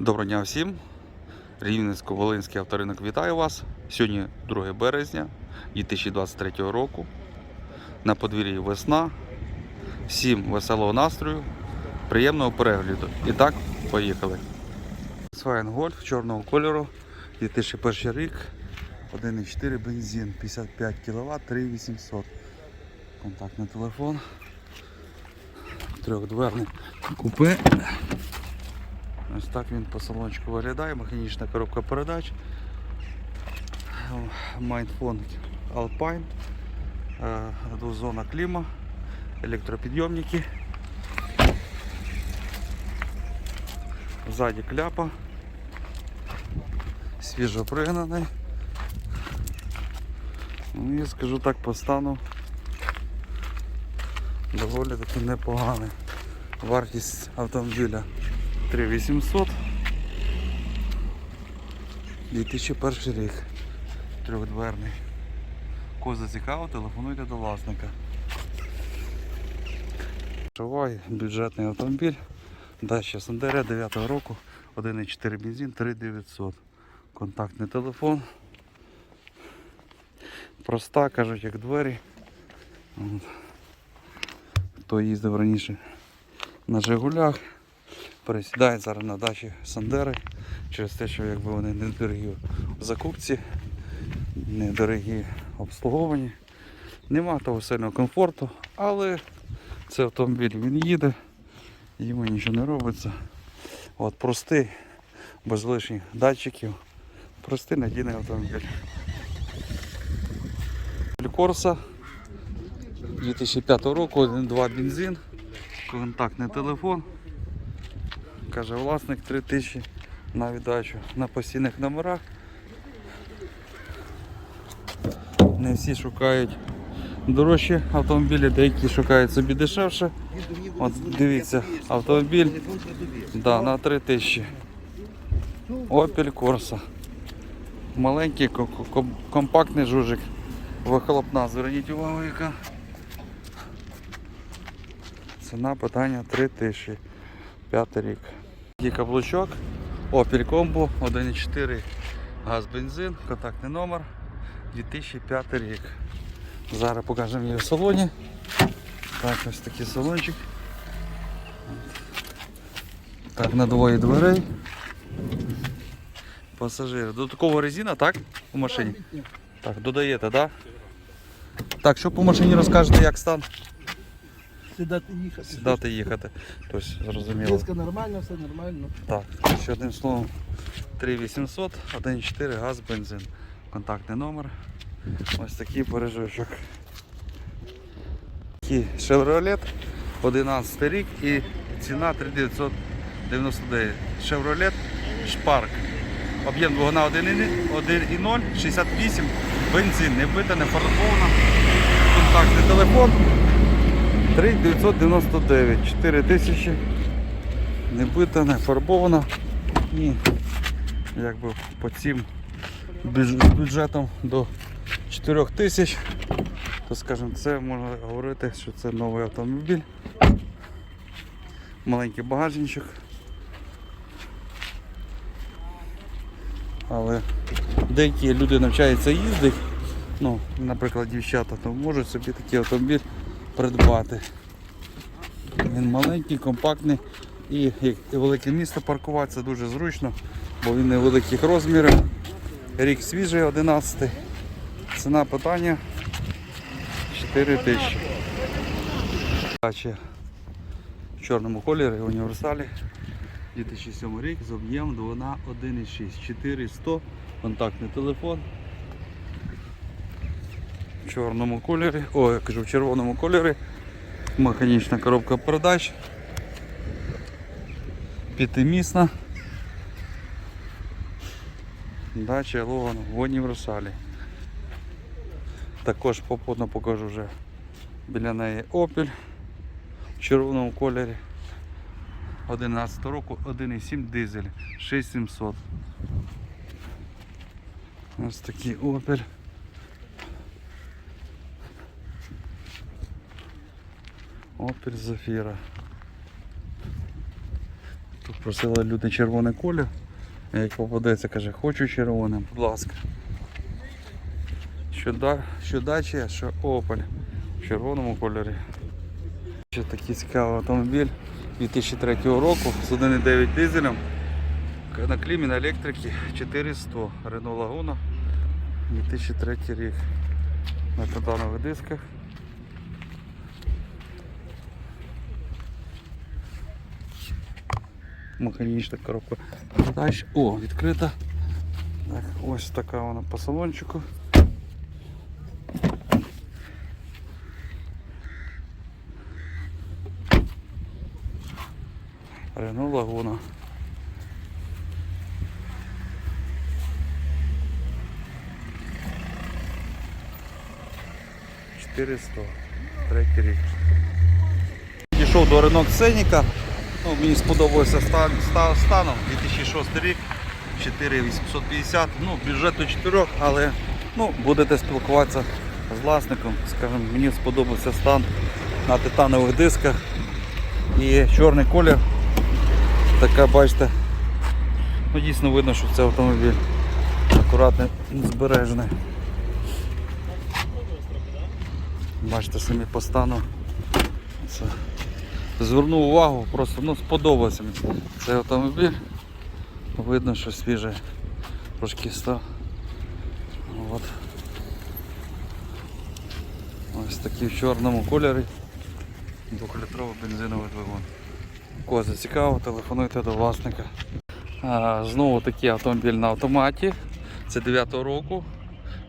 Доброго дня всім. Рівненсько-Волинський авторинок вітаю вас. Сьогодні 2 березня 2023 року. На подвір'ї весна. Всім веселого настрою, приємного перегляду. І так, поїхали. Volkswagen Golf чорного кольору. 2001 рік. 1,4 бензин, 55 кВт, 3800. Контактний телефон. Трьохдверний купе. Ось так він по салончику виглядає, механічна коробка передач. Майнфон Alpine, е, двозона кліма, електропідйомники. Ззаді кляпа. Свіжо пригнаний. Ну, я скажу так по стану. Доволі таки непоганий. Вартість автомобіля 3800. 2001 рік. Трьохдверний. Кого зацікавив, телефонуйте до власника. Шавай, бюджетний автомобіль. Dacia Sandero 9 року. 1,4 бензин, 3900. Контактний телефон. Проста, кажуть, як двері. От. Хто їздив раніше на Жигулях пересідають зараз на дачі Сандери через те, що якби вони недорогі в закупці, недорогі в обслуговуванні. Нема того сильного комфорту, але цей автомобіль він їде, йому нічого не робиться. От простий, без лишніх датчиків, простий надійний автомобіль. Корса 2005 року, 1.2 бензин, контактний телефон. Каже власник 3000 на віддачу на постійних номерах. Не всі шукають дорожчі автомобілі, деякі шукають собі дешевше. От дивіться, автомобіль да, на 3000. Opel Corsa. Маленький ко- ко- компактний жужик. Вихлопна, зверніть увагу, яка. Ціна питання 3000. П'ятий рік. Є каблучок, Opel Combo, 1.4 газ бензин, контактний номер 2005 рік. Зараз покажемо її в салоні. Так, ось такий салончик. Так, на двоє дверей. Пасажири. Додаткова резина, так? У машині? Так, додаєте, так? Так, що по машині розкажете, як стан? Сідати їхати. Сідати їхати. Тобто, зрозуміло. Диска нормально, все нормально. Так, ще одним словом 3800, 1.4 газ, бензин. Контактний номер. Ось такий. Такий Chevrolet 11 рік і ціна 3999. Chevrolet Spark. Об'єм двигуна 1.0, 68, бензин, не бита, не фарбована. Контактний телефон 3999, 4000 не бита, не фарбована. І якби по цим бюджетом до 4 тисяч, то скажімо, це можна говорити, що це новий автомобіль. Маленький багажничок. Але деякі люди навчаються їздити, ну, наприклад, дівчата, то можуть собі такий автомобіль придбати. Він маленький, компактний і як велике місто паркуватися дуже зручно, бо він невеликих розмірів. Рік свіжий 11. Ціна питання 4 тисячі. В чорному кольорі універсалі. 2007 рік з об'ємом двигуна 1,6. 4100, контактний телефон. В чорному кольорі, о, я кажу, в червоному кольорі. Механічна коробка передач. П'ятимісна. Дача Логан в універсалі. Також попутно покажу вже біля неї Opel в червоному кольорі. 11 року 1,7 дизель 6700. Ось такий Opel. Opel Zafira. Просили люди червоний колір. Як попадеться, каже, хочу червоним, будь ласка. Що, да, що дачі, що Opel в червоному кольорі. Ще такий цікавий автомобіль 2003 року з 1,9 дизелем. На клімі на електрики 400 Renault Laguna 2003 рік. На титанових дисках. Механічна коробка передач. О, відкрита. Так, ось така вона по салончику. Рено Лагуна. Чотириста. Третій рік. Дійшов до ринок Сеніка. Ну, мені сподобався стан, ста- станом 2006 рік. 4850, ну, бюджет до 4, але ну, будете спілкуватися з власником. Скажімо, мені сподобався стан на титанових дисках і чорний колір. Така бачите, ну, дійсно видно, що це автомобіль акуратний, збережений. Бачите, самі по стану. Це. Звернув увагу, просто ну, сподобався мені цей автомобіль. Видно, що свіжий трошки став. От. Ось такий в чорному кольорі. Двохлітровий бензиновий двигун. Кого зацікаво, телефонуйте до власника. А, знову такий автомобіль на автоматі. Це 9 року.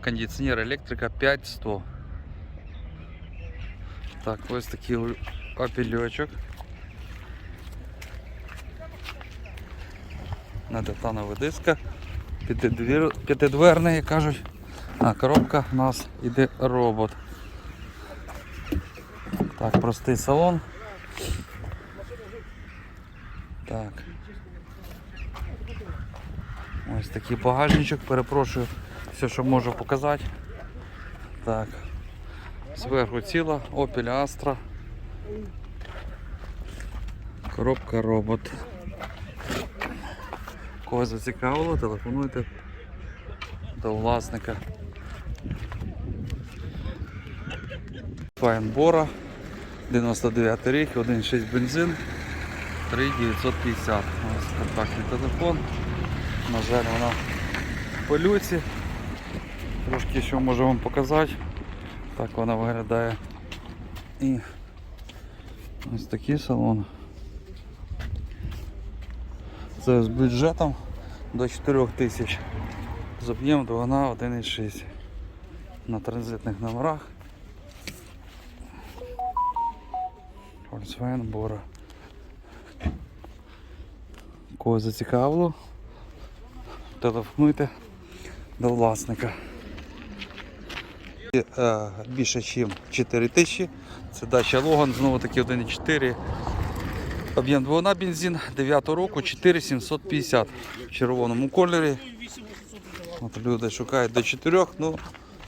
Кондиціонер електрика 5100. Так, ось такий опільочок. на титанових дисках. П'ятидвір... П'ятидверний, кажуть. А коробка у нас іде робот. Так, простий салон. Так. Ось такий багажничок, перепрошую, все, що можу показати. Так. Зверху ціла, Opel Astra. Коробка робот. Кого зацікавило, телефонуйте до власника. Файнбора, 99 рік, 1,6 бензин, 3,950. Ось контактний телефон. На жаль, вона в пилюці. Трошки що можу вам показати. Так вона виглядає. І ось такий салон. Це з бюджетом до 4 тисяч. З об'єм двигуна 1,6 на транзитних номерах. Volkswagen Bora. Кого зацікавило, телефонуйте до власника. Е, більше ніж 4 тисячі. Це дача Логан, знову таки 1,4. Об'єм двигуна бензин 9 року 4750 в червоному кольорі. От люди шукають до 4, ну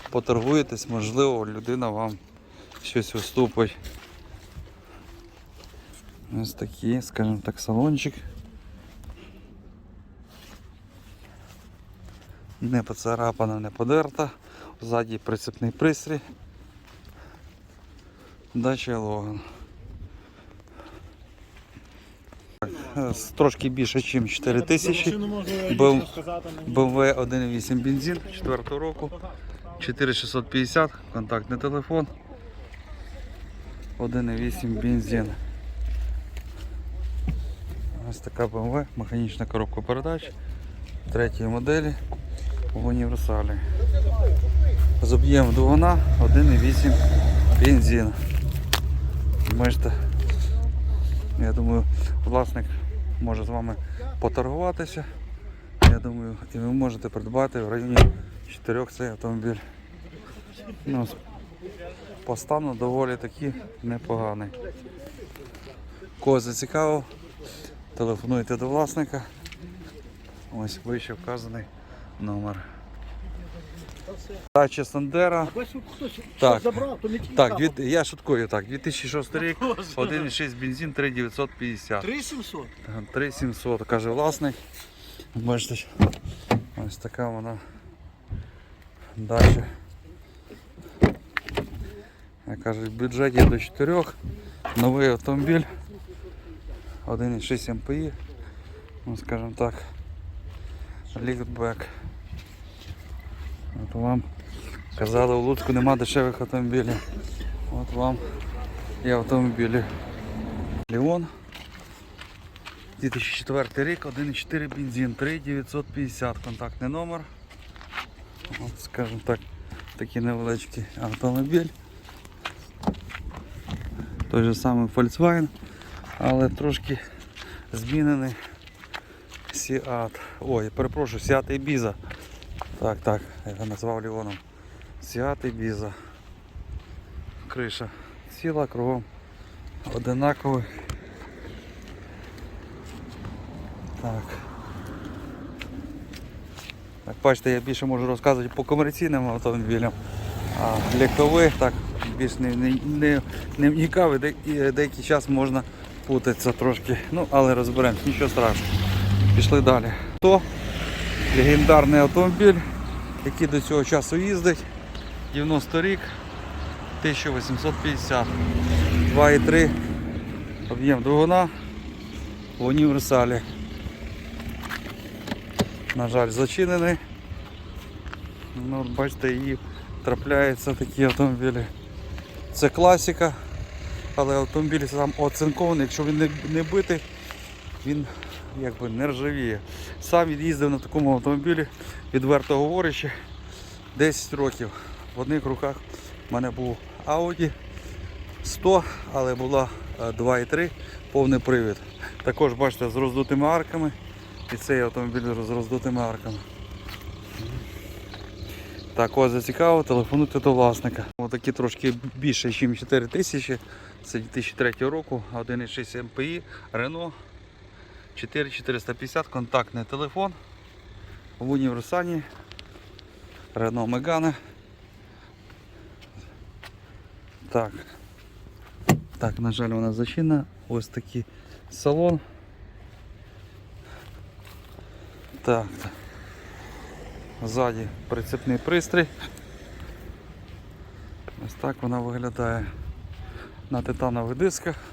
поторгуєтесь, можливо, людина вам щось уступить. Ось такий, скажімо так, салончик. Не поцарапана, не подерта. Ззаді прицепний пристрій. Дача Логан. Е, Трошки більше, ніж 4 тисячі. Б- BMW 1.8 бензин 4 року. 4650, контактний телефон. 1.8 бензин. Ось така BMW, механічна коробка передач третьої моделі в універсалі. З об'ємом двигуна 1.8 бензин. Бачите, я думаю, власник може з вами поторгуватися. Я думаю, і ви можете придбати в районі 4 цей автомобіль. Ну, по стану доволі таки непоганий. Кого зацікавив, телефонуйте до власника. Ось вище вказаний номер. Дача Сандера. Так. Так, від, я шуткую, так, 2006 рік, 1,6 бензин, 3,950. 3700. 3700, каже власник. Бачите, ось така вона дача. Як кажуть, в бюджеті до 4. Новий автомобіль. 1,6 МПІ. Ну, скажімо так. Ліфтбек. От вам казали, у Луцьку нема дешевих автомобілів. От вам і автомобілі. Леон. 2004 рік, 1,4 бензин, 3,950 контактний номер. От, скажімо так, такий невеличкий автомобіль. Той же самий Volkswagen, але трошки змінений Seat. Ой, перепрошую, Seat Ibiza. Так, так, я його назвав Леоном. Seat Ibiza. Криша ціла, кругом одинаковий. Так. Так, бачите, я більше можу розказувати по комерційним автомобілям. А легкових так більш не, не, не, не вникав і де- деякий час можна путатися трошки. Ну, але розберемось, нічого страшного. Пішли далі. То легендарний автомобіль, який до цього часу їздить. 90 рік, 1850. 2,3 об'єм двигуна в універсалі. На жаль, зачинений. Ну, бачите, її трапляються такі автомобілі. Це класика, але автомобіль сам оцинкований, якщо він не битий, він якби не ржавіє. Сам їздив на такому автомобілі, відверто говорячи, 10 років. В одних руках в мене був Audi 100, але була е, 2,3 повний привід. Також бачите з роздутими арками. І цей автомобіль з роздутими арками. Так, ось зацікаво, телефонуйте до власника. Отакі трошки більше, ніж 4 тисячі. Це 2003 року, 1,6 МПІ, Renault 4450, контактний телефон. В універсані. Renault Megane. Так. Так, на жаль, вона зачинена. Ось такий салон. Так. Ззаді прицепний пристрій. Ось так вона виглядає на титанових дисках. –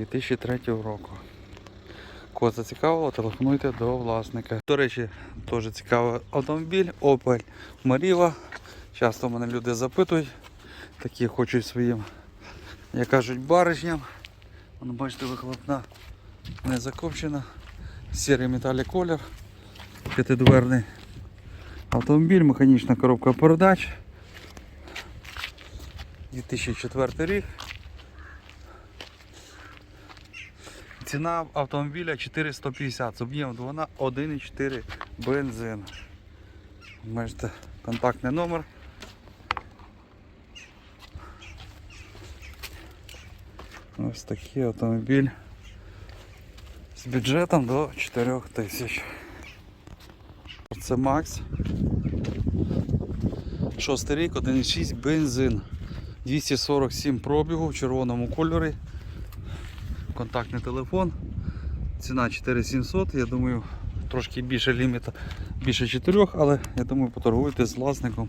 2003 року. Кого зацікавило, телефонуйте до власника. До речі, теж цікавий автомобіль Opel Mariva. Часто мене люди запитують, такі хочуть своїм, як кажуть, баришням. Воно бачите, вихлопна не закопчена. Сірий металік колір. П'ятидверний автомобіль, механічна коробка передач. 2004 рік. Ціна автомобіля 450, з об'ємом двигуна 1,4 бензин. Бачите, контактний номер. Ось такий автомобіль з бюджетом до 4 тисяч. Це Макс. Шостий рік, 1,6 бензин. 247 пробігу в червоному кольорі. Контактний телефон. Ціна 4700. Я думаю, трошки більше ліміта, більше 4, але я думаю, поторгуйте з власником.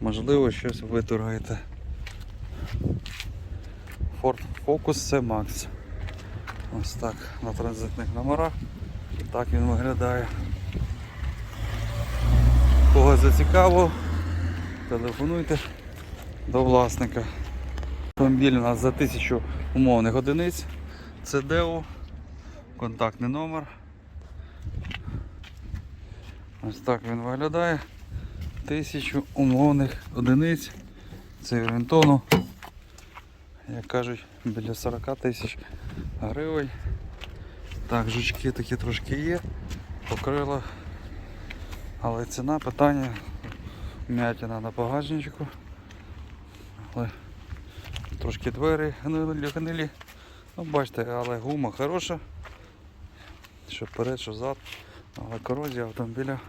Можливо, щось виторгаєте. Ford Focus C Max. Ось так на транзитних номерах. Так він виглядає. Кого зацікавило, телефонуйте до власника. Автомобіль у нас за 1000 умовних одиниць. Це ДЕО, контактний номер. Ось так він виглядає. 1000 умовних одиниць. Це орієнтовно як кажуть, біля 40 тисяч гривень. Так, жучки такі трошки є, покрила. Але ціна питання м'ятина на багажничку. Але трошки двері гнилі, гнилі. Ну, бачите, але гума хороша. Що вперед, що зад. Але корозія автомобіля,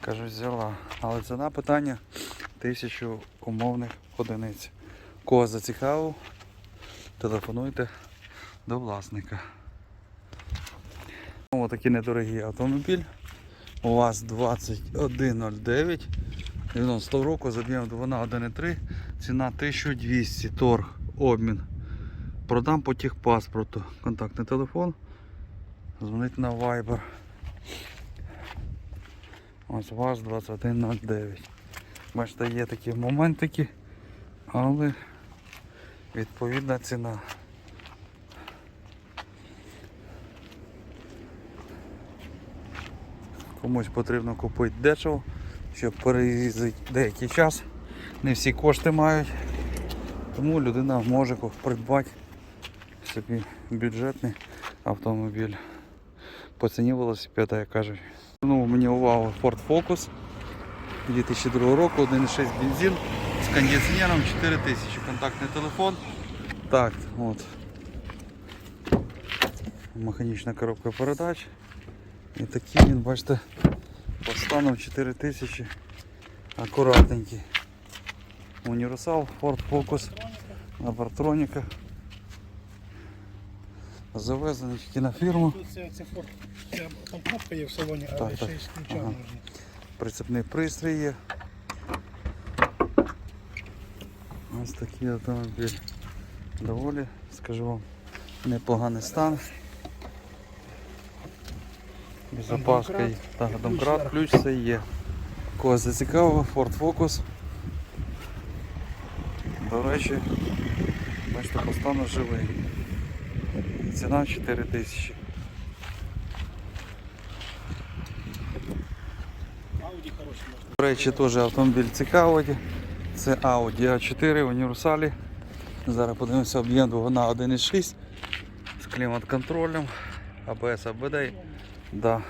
кажуть, взяла. Але ціна питання тисячу умовних одиниць. Кого зацікавив, телефонуйте до власника. Ось такий недорогий автомобіль. У вас 2109. 90 року, заб'ємо двона 1,3. Ціна 1200 торг, обмін. Продам по техпаспорту. Контактний телефон. Дзвонить на Viber. Ось ВАЗ 2109. Бачите, є такі моментики, але відповідна ціна. Комусь потрібно купити дешево, щоб переїздити деякий час. Не всі кошти мають. Тому людина може придбати собі бюджетний автомобіль. По ціні велосипеда, як кажуть. Ну, мені увагу Ford Focus 2002 року, 1.6 бензин з кондиціонером 4000. Контактний телефон. Так, от. Механічна коробка передач. І такий він, бачите, по станом 4000. Акуратненький. Універсал, Ford Focus на партроніках. Завезений тільки на фірму. Тут це, фор. Є в салоні, але Так, ще й з ключа Ага. можна. Прицепний пристрій є. Ось такий автомобіль. Доволі, скажу вам, непоганий стан. Без Там запаски. Так, домкрат, ключ все є. Кого зацікавив, Ford Focus. До речі, бачите, по стану живий. Ціна 4 тисячі. До речі, теж автомобіль цікавий. Це Audi A4 в універсалі. Зараз подивимося об'єм двигуна 1.6 з клімат-контролем, ABS, ABD. Да.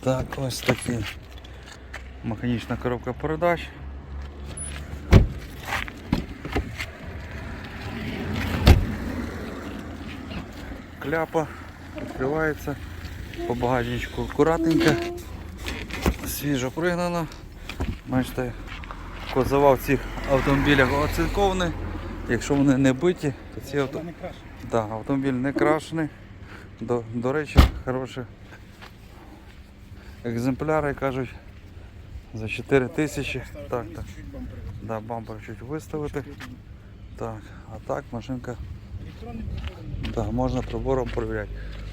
Так, ось такий. Механічна коробка передач. Кляпа відкривається. По багажничку акуратненько свіжо пригнано. Бачите, козова в цих автомобілях оцинкований. Якщо вони не биті, то ці авто... Да, автомобіль не крашений. До, до речі, хороші екземпляри кажуть за 4 тисячі. Так, так. Да, бампер чуть виставити. Так, а так машинка да, можна прибором перевіряти.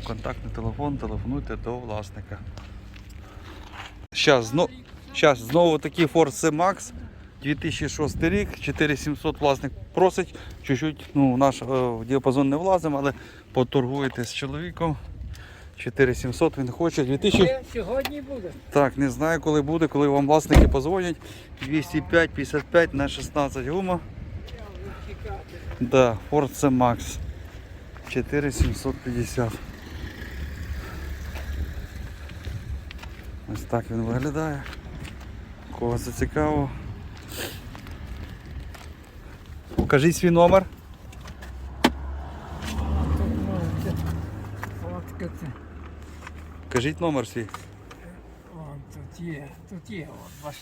Контактний телефон, телефонуйте до власника. Зараз знову, знову такий Ford C-Max 2006 рік, 4700 власник просить, чуть-чуть, ну, в наш е, в діапазон не влазимо, але поторгуєте з чоловіком. 4700 він хоче. 2000... Сьогодні буде. Так, не знаю коли буде, коли вам власники позвонять. 205 55 на 16 гума. Да, Ford C-Max 4750. Ось так він виглядає. Кого це цікаво. Покажіть свій номер. Тут, Кажіть номер свій. Є, тут є, от,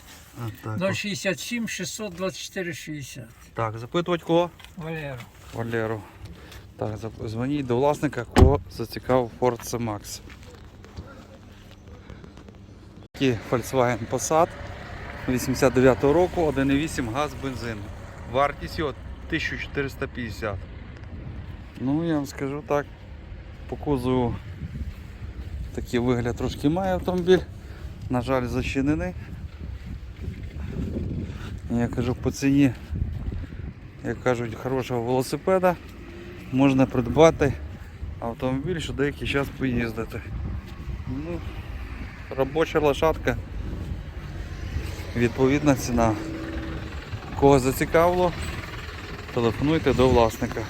бачите. 067 624 60. так, запитувати кого? Валеру. Валеру. Так, дзвоніть до власника, кого зацікавив Ford C-Max. Такий Volkswagen Passat 89 року, 1,8 газ бензин. Вартість його 1450. Ну, я вам скажу так, по кузову такий вигляд трошки має автомобіль. На жаль, зачинений. Я кажу по ціні як кажуть, хорошого велосипеда можна придбати автомобіль, що деякий час поїздити. Ну, робоча лошадка, відповідна ціна. Кого зацікавило, телефонуйте до власника.